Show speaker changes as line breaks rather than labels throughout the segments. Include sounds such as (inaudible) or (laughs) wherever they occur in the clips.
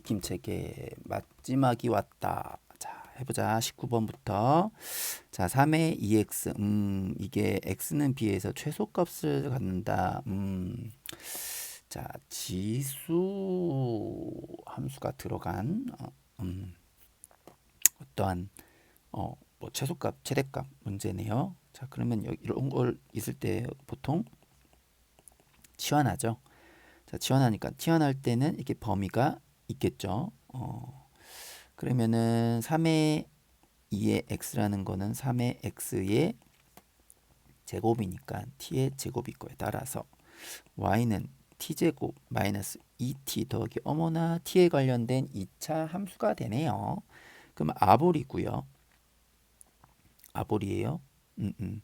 익힘책의 마지막이 왔다. 자, 해보자. 19번부터. 자, 3의 2x. 음, 이게 x는 b에서 최소값을 갖는다. 음. 자, 지수 함수가 들어간 어, 음, 어떠한 어, 뭐 최소값, 최대값 문제네요. 자, 그러면 여기 이런 걸 있을 때 보통 치환하죠. 자, 치환하니까 치환할 때는 이렇게 범위가 있겠죠. 어, 그러면은 3의 2의 x라는 거는 3의 x의 제곱이니까 t의 제곱일 거에 따라서 y는 t제곱 마이너스 2t 더하기 어머나 t에 관련된 2차 함수가 되네요. 그럼 아볼이고요. 아볼이에요. 음, 음.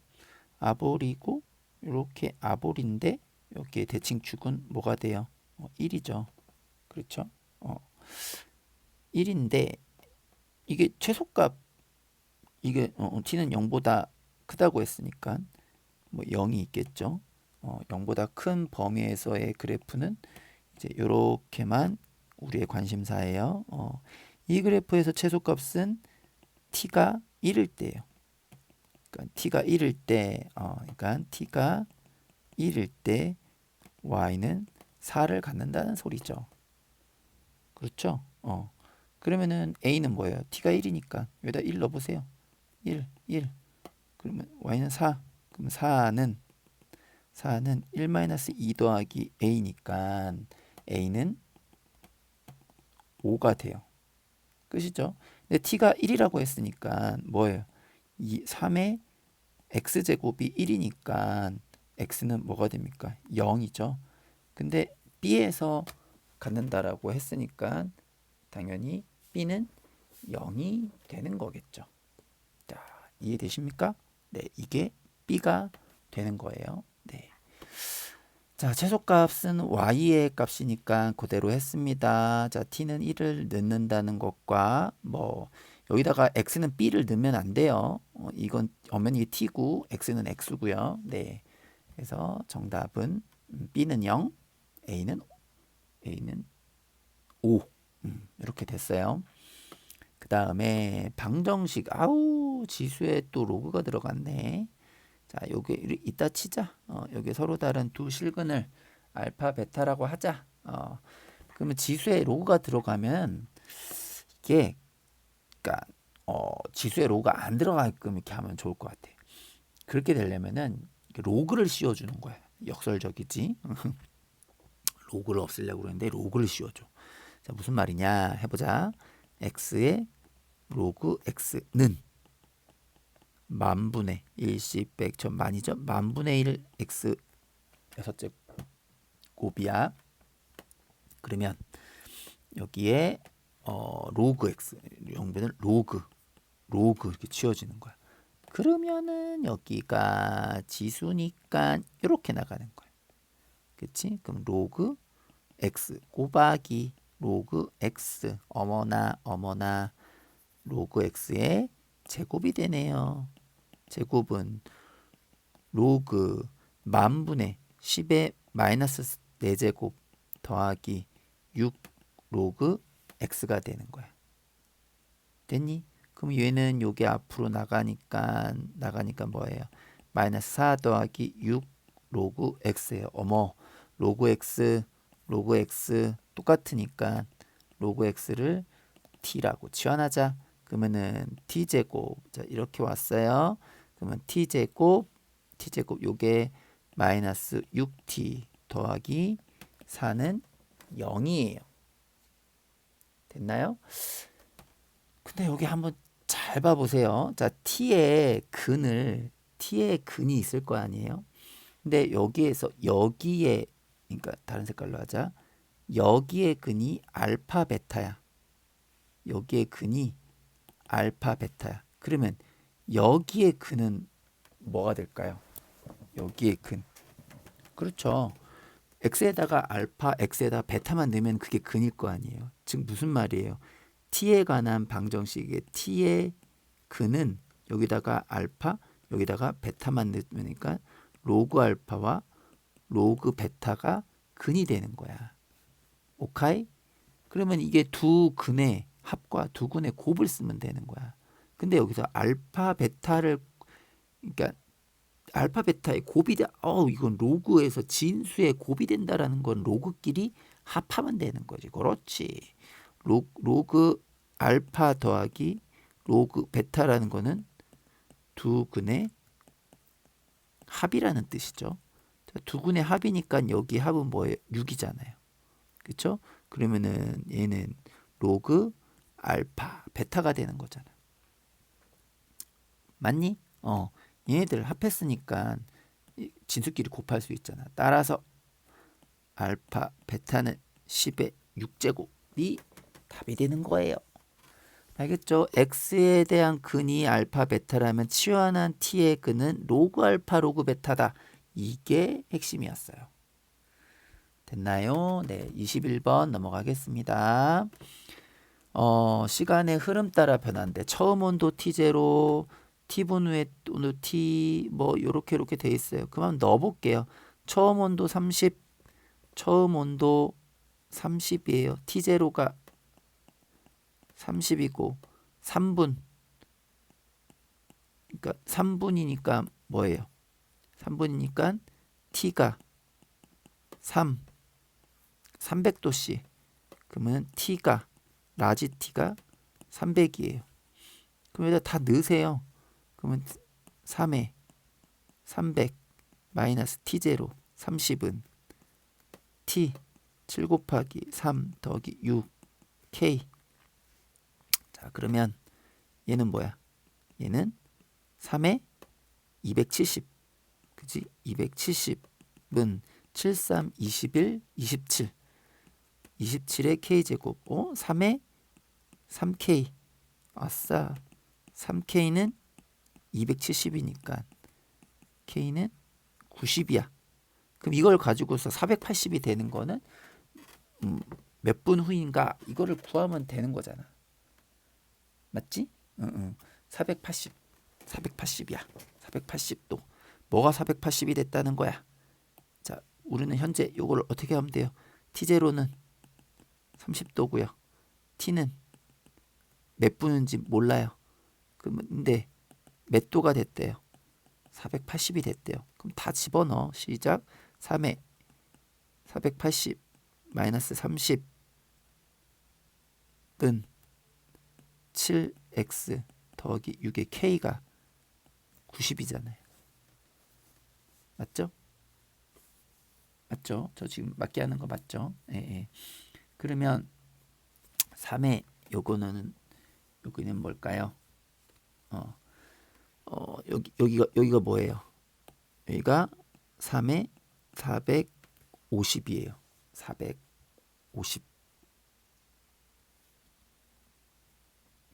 아볼이고 이렇게 아볼인데 여기에 대칭축은 뭐가 돼요? 어, 1이죠. 그렇죠? 어. 1인데 이게 최소값 이게 어, t는 0보다 크다고 했으니까 뭐 0이 있겠죠. 어, 0보다 큰 범위에서의 그래프는 이제 이렇게만 우리의 관심사예요. 어, 이 그래프에서 최소값은 t가 1일 때예요. 그러니까 t가 1일 때, 어, 그러니까 t가 1일 때 y는 4를 갖는다는 소리죠. 그렇죠? 어. 그러면은 a는 뭐예요? t가 1이니까 여기다 1 넣어보세요. 1, 1. 그러면 y는 4. 그럼 4는 4는 1-2 더하기 a니까 a는 5가 돼요. 끝이죠? 근데 t가 1이라고 했으니까 뭐예요? 이 3의 x제곱이 1이니까 x는 뭐가 됩니까? 0이죠. 근데 b에서 갖는다라고 했으니까 당연히 b는 0이 되는 거겠죠. 자, 이해되십니까? 네, 이게 b가 되는 거예요. 네. 자, 최소값은 y의 값이니까 그대로 했습니다. 자, t는 1을 넣는다는 것과 뭐 여기다가 x는 b를 넣으면 안 돼요. 어, 이건 엄연히 t고 x는 x고요. 네. 그래서 정답은 b는 0, a는 a는 5 음, 이렇게 됐어요. 그 다음에 방정식 아우 지수에 또 로그가 들어갔네. 자, 요게 이따 치자. 어, 여기 서로 다른 두 실근을 알파 베타라고 하자. 어, 그러면 지수에 로그가 들어가면 이게 그러니까 어, 지수에 로그가 안 들어가게끔 이렇게 하면 좋을 것 같아. 그렇게 되려면은 로그를 씌워주는 거야. 역설적이지. (laughs) 로그를 없애려고 그러는데 로그를 씌워줘. 자, 무슨 말이냐 해보자. x의 로그 x는 만분의 1씩 100, 전 만이죠. 만분의 1 x 여섯째 곱이야. 그러면 여기에 어, 로그 x 영변을 로그 로그 이렇게 치워지는 거야. 그러면은 여기가 지수니까 이렇게 나가는 거야. 그치? 그럼 로그 x 곱하기 로그 x 어머나 어머나 로그 x의 제곱이 되네요. 제곱은 로그 만분의 10의 마이너스 4제곱 더하기 6 로그 x가 되는 거야. 됐니? 그럼 얘는 요게 앞으로 나가니까 나가니까 뭐예요? 마이너스 4 더하기 6 로그 x예요. 어머 로그 x 로그 x 똑같으니까 로그 x를 t라고 치환하자. 그러면은 t 제곱 자 이렇게 왔어요. 그러면 t 제곱 t 제곱 요게 마이너스 6t 더하기 4는 0이에요. 됐나요? 근데 여기 한번 잘 봐보세요. 자, t의 근을 t의 근이 있을 거 아니에요? 근데 여기에서 여기에 그러니까 다른 색깔로 하자. 여기에 근이 알파 베타야. 여기에 근이 알파 베타야. 그러면 여기에 근은 뭐가 될까요? 여기에 근. 그렇죠. x에다가 알파, x에다 베타만 넣으면 그게 근일 거 아니에요. 즉 무슨 말이에요? t에 관한 방정식의 t의 근은 여기다가 알파, 여기다가 베타만 넣으니까 로그 알파와 로그 베타가 근이 되는 거야. 오카이? 그러면 이게 두 근의 합과 두 근의 곱을 쓰면 되는 거야. 근데 여기서 알파 베타를 그러니까 알파 베타의 곱이 돼. 어 이건 로그에서 진수의 곱이 된다라는 건 로그끼리 합하면 되는 거지. 그렇지. 로, 로그 알파 더하기 로그 베타라는 거는 두 근의 합이라는 뜻이죠. 자, 두 근의 합이니까 여기 합은 뭐예요? 6이잖아요. 그렇죠? 그러면은 얘는 로그 알파 베타가 되는 거잖아. 맞니? 어. 얘네들 합했으니까 이 진수끼리 곱할 수 있잖아. 따라서 알파 베타는 10의 6제곱이 답이 되는 거예요. 알겠죠? x에 대한 근이 알파 베타라면 치환한 t의 근은 로그 알파 로그 베타다. 이게 핵심이었어요. 됐나요? 네, 21번 넘어가겠습니다. 어, 시간의 흐름 따라 변한대. 처음 온도 t0, t분 후에 온도 t 뭐 요렇게 요렇게 돼 있어요. 그만 넣어 볼게요. 처음 온도 30, 처음 온도 30이에요. t0가 30이고 3분 그러니까 3분이니까 뭐예요? 3분이니까 t가 3 300도씨 그러면 t가 라지 t가 300이에요. 그럼 여기다 다 넣으세요. 그러면 3에 300 마이너스 t0 30은 t 7 곱하기 3 더하기 6 k 자 그러면 얘는 뭐야? 얘는 3에 270 그지? 270은 73 21 27 27의 k제곱 어? 3에 3k 아싸 3k는 270이니까 k는 90이야. 그럼 이걸 가지고서 480이 되는 거는 음, 몇 분 후인가 이거를 구하면 되는 거잖아. 맞지? 응, 응. 480. 480이야. 480도. 뭐가 480이 됐다는 거야? 자, 우리는 현재 요거를 어떻게 하면 돼요? T0는 30도고요. T는 몇 분인지 몰라요. 근데 몇 도가 됐대요? 480이 됐대요. 그럼 다 집어넣어. 시작. 3에 480 마이너스 30은 7x 더하기 6의 k가 90이잖아요. 맞죠? 맞죠? 저 지금 맞게 하는 거 맞죠? 예, 예. 그러면 3의 요거는 여기는 뭘까요? 어, 어 여기 여기가 여기가 뭐예요? 여기가 3에 450이에요. 450.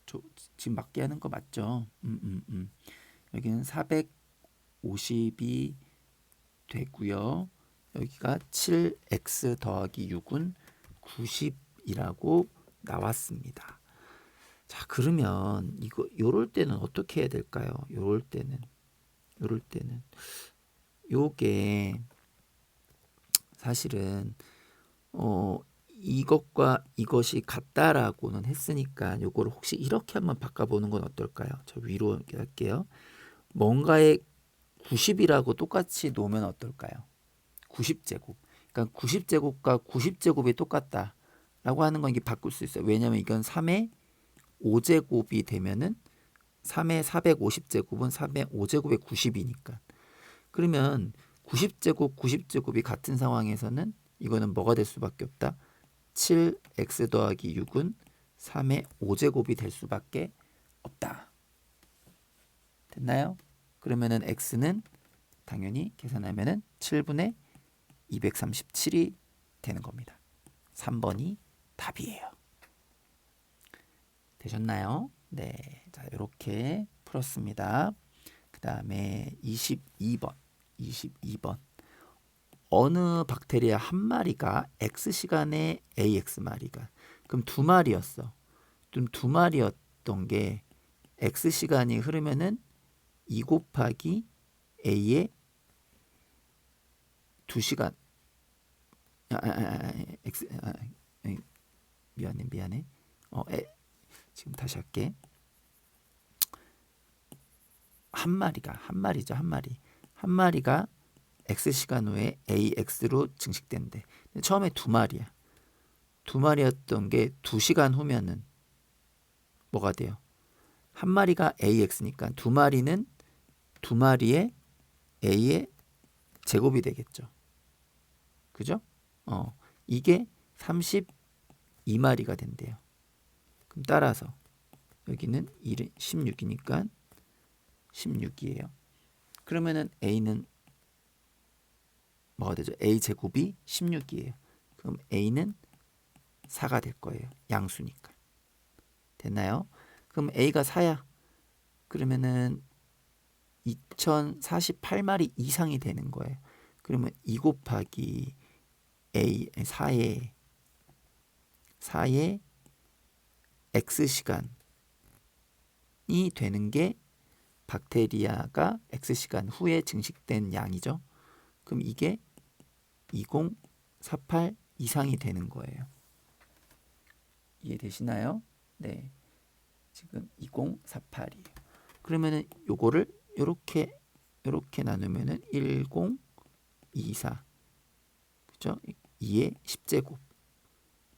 저, 지금 맞게 하는 거 맞죠? 음, 음, 음. 여기는 450이 되고요. 여기가 7x 더하기 6은 90이라고 나왔습니다. 자, 그러면 이거 요럴 때는 어떻게 해야 될까요? 요럴 때는 요럴 때는 요게 사실은 어 이것과 이것이 같다라고는 했으니까 요거를 혹시 이렇게 한번 바꿔 보는 건 어떨까요? 저 위로 할게요. 뭔가의 90이라고 똑같이 놓으면 어떨까요? 90제곱. 그러니까 90제곱과 90제곱이 똑같다 라고 하는 건 이게 바꿀 수 있어요. 왜냐하면 이건 3의 5제곱이 되면은 3의 450제곱은 3의 5제곱의 90이니까. 그러면 90제곱, 90제곱이 같은 상황에서는 이거는 뭐가 될 수밖에 없다? 7x 더하기 6은 3의 5제곱이 될 수밖에 없다. 됐나요? 그러면은 x는 당연히 계산하면은 7분의 237이 되는 겁니다. 3번이 답이에요. 되셨나요? 네. 자, 이렇게 풀었습니다. 그 다음에 22번. 22번. 어느 박테리아 한 마리가 X 시간에 AX 마리가. 그럼 두 마리였어. 좀두 마리였던 게 X 시간이 흐르면은 2 곱하기 A의 2시간 아, 아, 아, X 아, 미안 나왔네 미안해. 어, 에, 지금 다시 할게. 한 마리가 한 마리죠 한 마리 한 마리가 x 시간 후에 ax로 증식된대. 처음에 두 마리야. 두 마리였던 게 두 시간 후면은 뭐가 돼요? 한 마리가 ax니까 두 마리는 두 마리의 a의 제곱이 되겠죠. 그죠? 어, 이게 32마리가 된대요. 그럼 따라서 여기는 16이니까 16이에요. 그러면은 a는 뭐가 되죠? a 제곱이 16이에요. 그럼 a는 4가 될 거예요. 양수니까. 됐나요? 그럼 a가 4야. 그러면은 2048마리 이상이 되는 거예요. 그러면 2 곱하기 a 4의 4의 x 시간이 되는 게 박테리아가 x 시간 후에 증식된 양이죠. 그럼 이게 2048 이상이 되는 거예요. 이해되시나요? 네. 지금 2048이에요. 그러면은 요거를 요렇게 요렇게 나누면은 1024 그죠? 2의 10제곱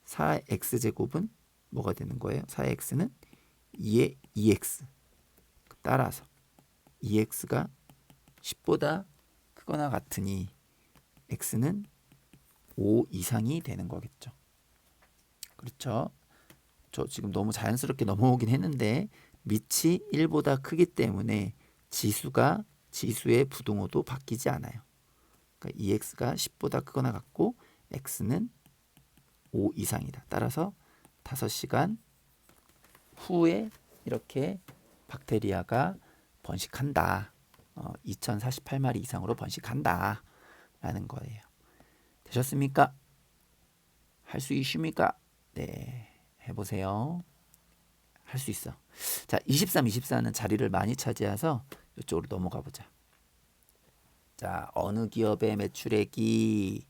4x 제곱은 뭐가 되는 거예요? 4x는 2의 2x 따라서 2x가 10보다 크거나 같으니 x는 5 이상이 되는 거겠죠. 그렇죠? 저 지금 너무 자연스럽게 넘어오긴 했는데 밑이 1보다 크기 때문에 지수가 지수의 부동호도 바뀌지 않아요. 그러니까 2x가 10보다 크거나 같고 x는 5 이상이다. 따라서 5시간 후에 이렇게 박테리아가 번식한다. 어, 2048마리 이상으로 번식한다. 라는 거예요. 되셨습니까? 할 수 있습니까? 네. 해보세요. 할 수 있어. 자, 23, 24는 자리를 많이 차지해서 이쪽으로 넘어가 보자. 자, 어느 기업의 매출액이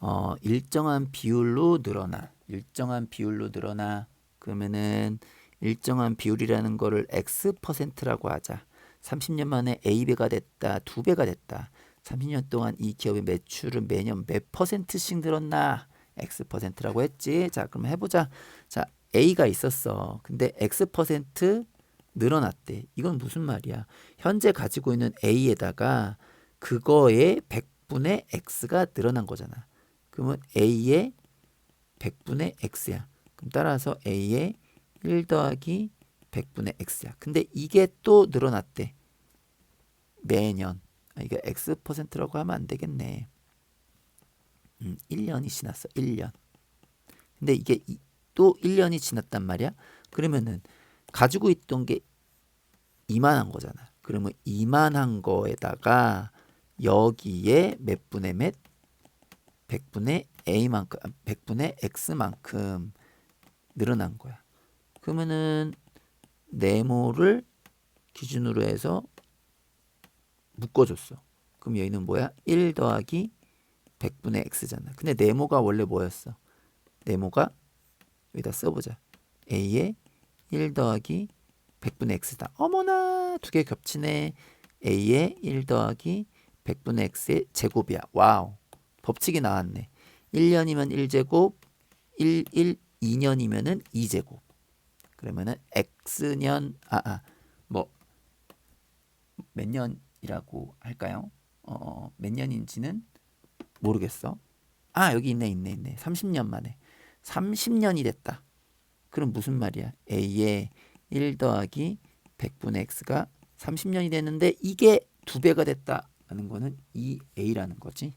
어, 일정한 비율로 늘어나. 일정한 비율로 늘어나. 그러면은 일정한 비율이라는 거를 X%라고 하자. 30년 만에 A배가 됐다. 2배가 됐다. 30년 동안 이 기업의 매출은 매년 몇 퍼센트씩 늘었나? X%라고 했지. 자, 그럼 해보자. 자, A가 있었어. 근데 X% 늘어났대. 이건 무슨 말이야? 현재 가지고 있는 A에다가 그거의 100분의 X가 늘어난 거잖아. 그러면 A의 100분의 X야. 그럼 따라서 A의 1 더하기 100분의 X야. 근데 이게 또 늘어났대. 매년. 아, 이게 X%라고 하면 안 되겠네. 음, 1년이 지났어. 1년. 근데 이게 이, 또 1년이 지났단 말이야. 그러면은 가지고 있던 게 이만한 거잖아. 그러면 이만한 거에다가 여기에 몇 분의 몇? 100분의 A만큼, 100분의 X만큼 늘어난 거야. 그러면은 네모를 기준으로 해서 묶어줬어. 그럼 여기는 뭐야? 1 더하기 100분의 x잖아. 근데 네모가 원래 뭐였어? 네모가 여기다 써보자. a의 1 더하기 100분의 x다. 어머나 두 개 겹치네. a의 1 더하기 100분의 x의 제곱이야. 와우. 법칙이 나왔네. 1년이면 1제곱, 1, 1, 2년이면은 2제곱. 그러면은 x년 아 아 뭐 몇 년이라고 할까요? 어, 몇 년인지는 모르겠어. 아, 여기 있네, 있네, 있네. 30년 만에. 30년이 됐다. 그럼 무슨 말이야? A의 1 더하기 100분의 X가 30년이 됐는데 이게 두 배가 됐다는 거는 2A라는 거지.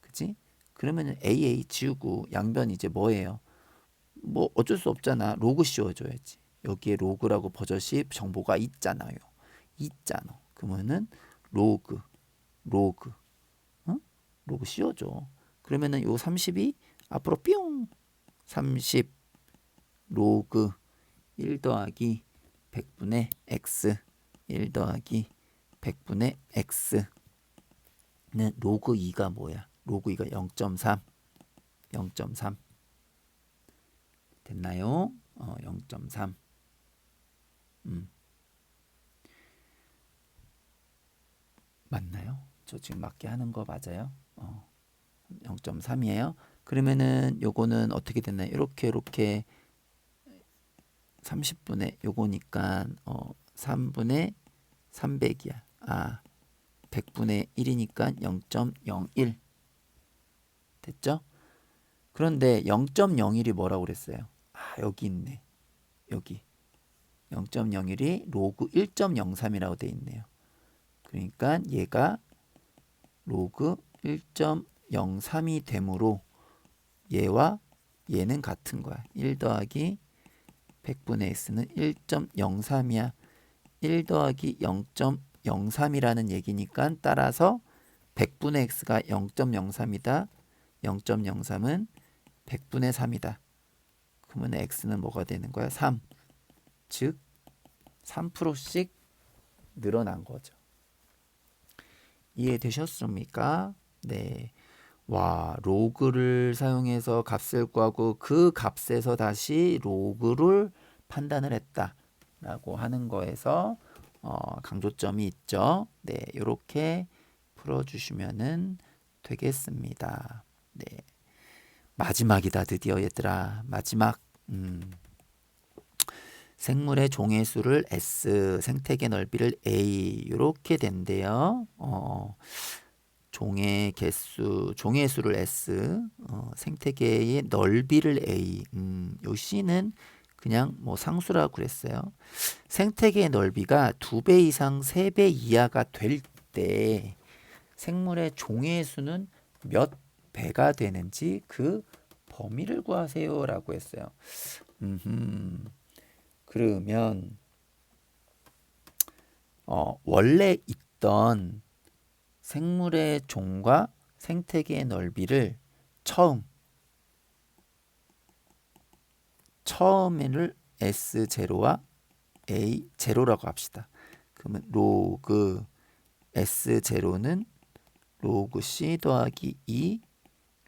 그치? 그러면은 AA 지우고 양변 이제 뭐예요? 뭐 어쩔 수 없잖아. 로그 씌워줘야지. 여기에 로그라고 버젓이 정보가 있잖아요. 있잖아. 그러면은 로그, 로그, 어? 로그 씌워줘. 그러면은 요 30이 앞으로 뿅 30 로그 1 더하기 100분의 x 1 더하기 100분의 x는 로그 2가 뭐야? 로그 2가 0.3 0.3 맞나요? 어, 0.3. 음. 맞나요? 저 지금 맞게 하는 거 맞아요? 어. 0.3이에요. 그러면은 요거는 어떻게 됐나요? 이렇게 이렇게 30분의 요거니까 어 3분의 300이야. 아 100분의 1이니까 0.01 됐죠? 그런데 0.01이 뭐라고 그랬어요? 아 여기 있네. 여기 0.01이 로그 1.03이라고 돼 있네요. 그러니까 얘가 로그 1.03이 되므로 얘와 얘는 같은 거야. 1 더하기 100분의 x는 1.03이야. 1 더하기 0.03이라는 얘기니까 따라서 100분의 x가 0.03이다. 0.03은 100분의 3이다. 그러면 x는 뭐가 되는 거야? 3. 즉 3%씩 늘어난 거죠. 이해되셨습니까? 네. 와, 로그를 사용해서 값을 구하고 그 값에서 다시 로그를 판단을 했다라고 하는 거에서 어, 강조점이 있죠. 네, 이렇게 풀어주시면은 되겠습니다. 네, 마지막이다 드디어 얘들아 마지막. 음. 생물의 종의 수를 S, 생태계 넓이를 A 이렇게 된대요. 어, 종의 개수, 종의 수를 S, 어, 생태계의 넓이를 A. 음, 요 C는 그냥 뭐 상수라고 그랬어요. 생태계의 넓이가 두 배 이상, 세 배 이하가 될 때 생물의 종의 수는 몇 배가 되는지 그 범위를 구하세요라고 했어요. 음. 그러면 어, 원래 있던 생물의 종과 생태계의 넓이를 처음 처음에를 S0와 A0라고 합시다. 그러면 로그 S0는 로그 C 더하기 2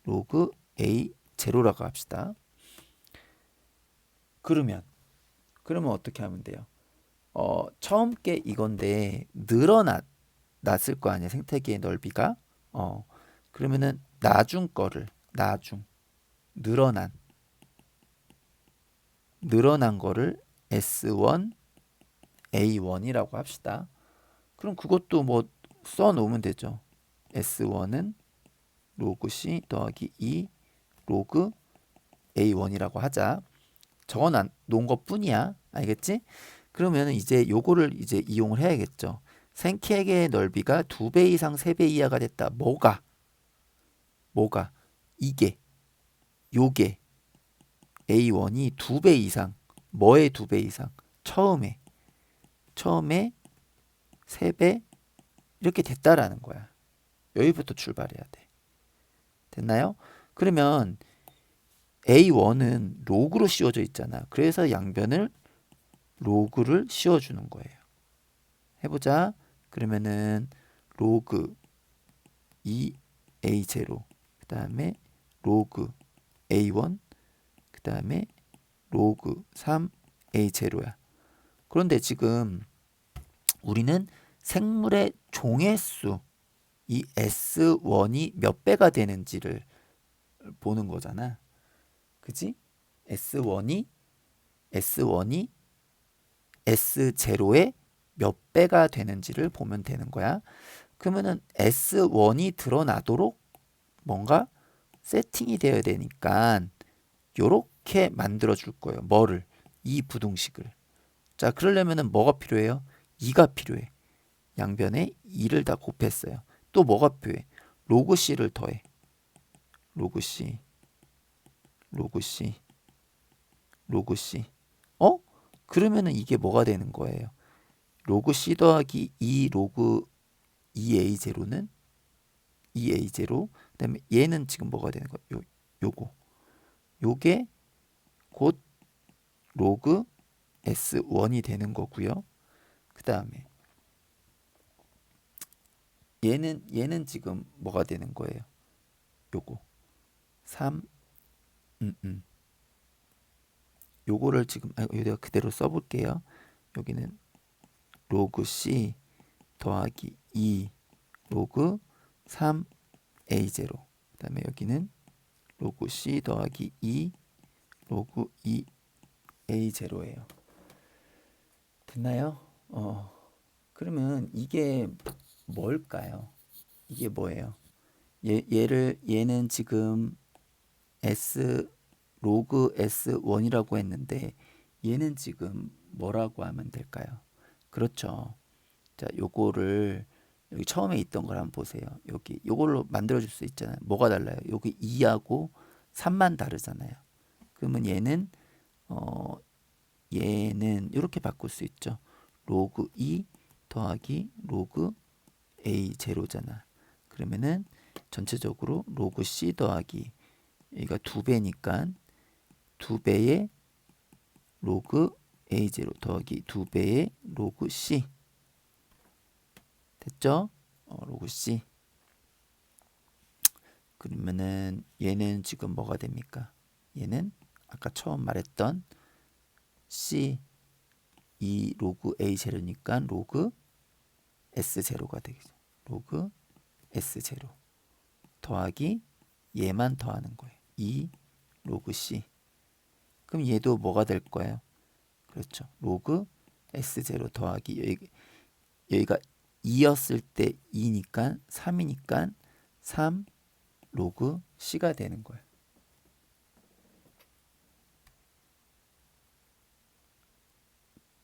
로그 A0라고 합시다. 그러면 그러면 어떻게 하면 돼요? 어, 처음 게 이건데 늘어났 났을 거 아니야 생태계의 넓이가 어 그러면은 나중 거를 나중 늘어난 늘어난 거를 S1 A1이라고 합시다. 그럼 그것도 뭐 써놓으면 되죠. S1은 로그 C 더하기 2 로그 A1이라고 하자. 적어 놓은 것 뿐이야. 알겠지? 그러면 이제 요거를 이제 이용을 해야겠죠. 생태계의 넓이가 두 배 이상 세 배 이하가 됐다. 뭐가? 뭐가? 이게 요게 A1이 두 배 이상 뭐의 두 배 이상? 처음에 처음에 세 배 이렇게 됐다라는 거야. 여기부터 출발해야 돼. 됐나요? 그러면 A1은 로그로 씌워져 있잖아. 그래서 양변을 로그를 씌워주는 거예요. 해보자. 그러면은 로그 2A0 그 다음에 로그 A1 그 다음에 로그 3A0야. 그런데 지금 우리는 생물의 종의 수, 이 S1이 몇 배가 되는지를 보는 거잖아. 그지? S1이 S1이 S0의 몇 배가 되는지를 보면 되는 거야. 그러면은 S1이 드러나도록 뭔가 세팅이 되어야 되니까 요렇게 만들어 줄 거예요. 뭐를? 이 부등식을. 자, 그러려면은 뭐가 필요해요? 2가 필요해. 양변에 2를 다 곱했어요. 또 뭐가 필요해? 로그 C를 더해. 로그 C. 로그 C. 로그 C. 어? 그러면은 이게 뭐가 되는 거예요? 로그 C 더하기 2 로그 2A0는 2A0 그다음에 얘는 지금 뭐가 되는 거예요? 요 요거. 요게 곧 로그 S1이 되는 거고요. 그다음에 얘는 얘는 지금 뭐가 되는 거예요? 요거 3 음, 음. 요거를 지금 아, 여기다 그대로 써 볼게요. 여기는 로그 C 더하기 2 로그 3 A0 그 다음에 여기는 로그 C 더하기 2 로그 2 A0예요. 됐나요? 어. 그러면 이게 뭘까요? 이게 뭐예요? 얘, 얘를 얘는 지금 S 로그 S1이라고 했는데 얘는 지금 뭐라고 하면 될까요? 그렇죠. 자, 요거를 여기 처음에 있던 걸 한번 보세요. 여기 요걸로 만들어 줄 수 있잖아요. 뭐가 달라요? 여기 2하고 3만 다르잖아요. 그러면 얘는 어 얘는 이렇게 바꿀 수 있죠. 로그 2 더하기 로그 A 제로잖아. 그러면은 전체적으로 로그 C 더하기 여기가 두 배니까 두 배의 로그 A 제로 더하기 두 배의 로그 C 됐죠? 어, 로그 C 그러면은 얘는 지금 뭐가 됩니까? 얘는 아까 처음 말했던 C 2 로그 A 제로니까 로그 S 제로가 되겠죠. 로그 S 제로 더하기 얘만 더하는 거예요. 2 로그 C 그럼 얘도 뭐가 될 거예요? 그렇죠. 로그 S 제로 더하기 여기, 여기가 2였을 때 2니까 3이니까 3 로그 C가 되는 거예요.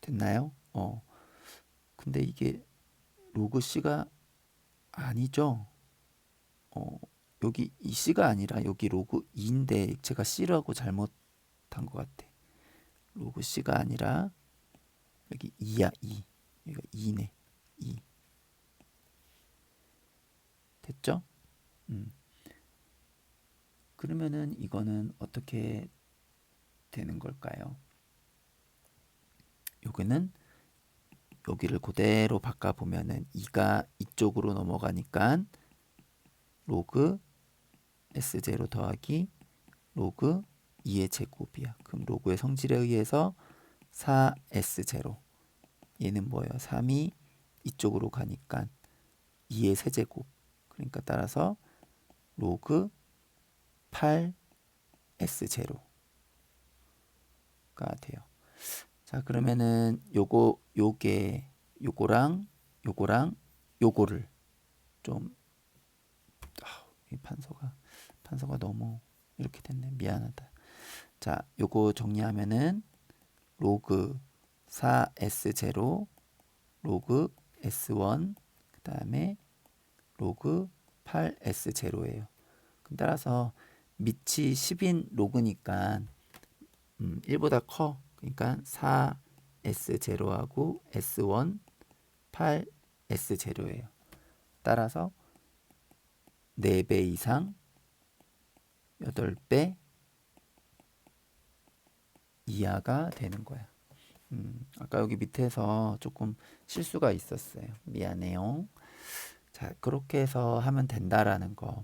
됐나요? 어. 근데 이게 로그 C가 아니죠. 어, 여기 이 C가 아니라 여기 로그 2인데 제가 C라고 잘못한 것 같아. 로그 C가 아니라 여기 2야 2. 여기가 2네. 2. 됐죠? 음. 그러면은 이거는 어떻게 되는 걸까요? 여기는 여기를 그대로 바꿔 보면은 2가 이쪽으로 넘어가니까 로그 S0 더하기 로그 2의 제곱이야. 그럼 로그의 성질에 의해서 4S0 얘는 뭐예요? 3이 이쪽으로 가니까 2의 세제곱 그러니까 따라서 로그 8S0가 돼요. 자 그러면은 요거 요게 요거랑 요거랑 요거를 좀 아, 이 판서가 판서가 너무 이렇게 됐네 미안하다 자 요거 정리하면은 로그 4s0 로그 s1 그 다음에 로그 8s0예요 그럼 따라서 밑이 10인 로그니까 음, 1보다 커 그러니까 4S0하고 S1 8S0예요. 따라서 4배 이상 8배 이하가 되는 거야. 음, 아까 여기 밑에서 조금 실수가 있었어요. 미안해요. 자, 그렇게 해서 하면 된다라는 거.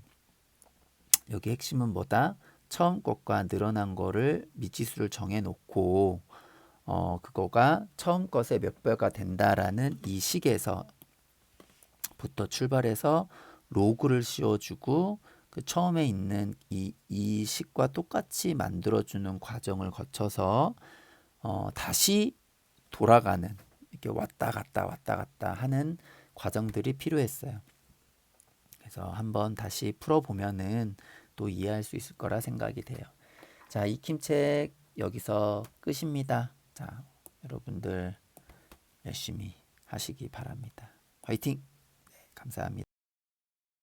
여기 핵심은 뭐다? 처음 것과 늘어난 거를 미지수를 정해 놓고 어 그거가 처음 것의 몇 배가 된다라는 이 식에서부터 출발해서 로그를 씌워주고 그 처음에 있는 이, 이 식과 똑같이 만들어주는 과정을 거쳐서 어 다시 돌아가는 이렇게 왔다 갔다 왔다 갔다 하는 과정들이 필요했어요. 그래서 한번 다시 풀어보면은 또 이해할 수 있을 거라 생각이 돼요. 자, 익힘책 여기서 끝입니다. 자, 여러분들 열심히 하시기 바랍니다. 화이팅! 네, 감사합니다.